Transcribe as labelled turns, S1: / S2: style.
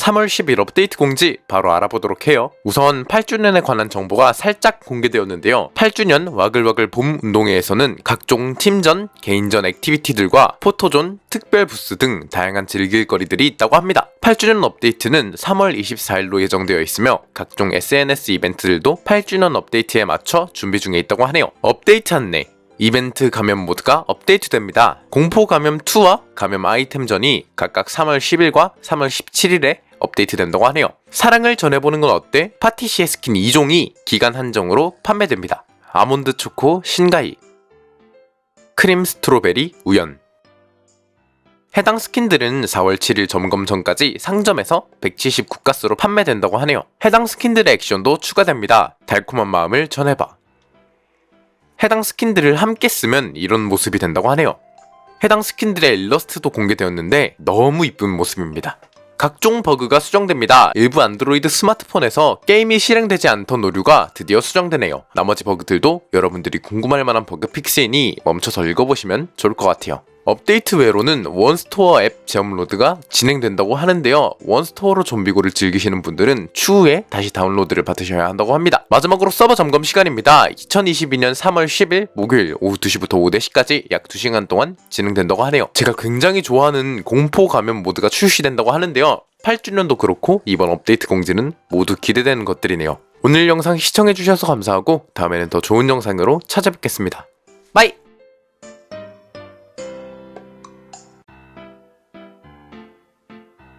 S1: 3월 10일 업데이트 공지 바로 알아보도록 해요. 우선 8주년에 관한 정보가 살짝 공개되었는데요. 8주년 와글와글 봄 운동회에서는 각종 팀전, 개인전 액티비티들과 포토존, 특별 부스 등 다양한 즐길 거리들이 있다고 합니다. 8주년 업데이트는 3월 24일로 예정되어 있으며 각종 SNS 이벤트들도 8주년 업데이트에 맞춰 준비 중에 있다고 하네요. 업데이트 안내 이벤트 감염 모드가 업데이트됩니다. 공포 감염 2와 감염 아이템전이 각각 3월 10일과 3월 17일에 업데이트된다고 하네요. 사랑을 전해보는 건 어때? 파티시의 스킨 2종이 기간 한정으로 판매됩니다. 아몬드 초코 신가이 크림 스트로베리 우연 해당 스킨들은 4월 7일 점검 전까지 상점에서 170 국가수로 판매된다고 하네요. 해당 스킨들의 액션도 추가됩니다. 달콤한 마음을 전해봐. 해당 스킨들을 함께 쓰면 이런 모습이 된다고 하네요. 해당 스킨들의 일러스트도 공개되었는데 너무 이쁜 모습입니다. 각종 버그가 수정됩니다. 일부 안드로이드 스마트폰에서 게임이 실행되지 않던 오류가 드디어 수정되네요. 나머지 버그들도 여러분들이 궁금할 만한 버그 픽스이니 멈춰서 읽어보시면 좋을 것 같아요. 업데이트 외로는 원스토어 앱 제업로드가 진행된다고 하는데요. 원스토어로 좀비고를 즐기시는 분들은 추후에 다시 다운로드를 받으셔야 한다고 합니다. 마지막으로 서버 점검 시간입니다. 2022년 3월 10일 목요일 오후 2시부터 오후 4시까지 약 2시간 동안 진행된다고 하네요. 제가 굉장히 좋아하는 공포 감염 모드가 출시된다고 하는데요. 8주년도 그렇고 이번 업데이트 공지는 모두 기대되는 것들이네요. 오늘 영상 시청해주셔서 감사하고 다음에는 더 좋은 영상으로 찾아뵙겠습니다. 바이!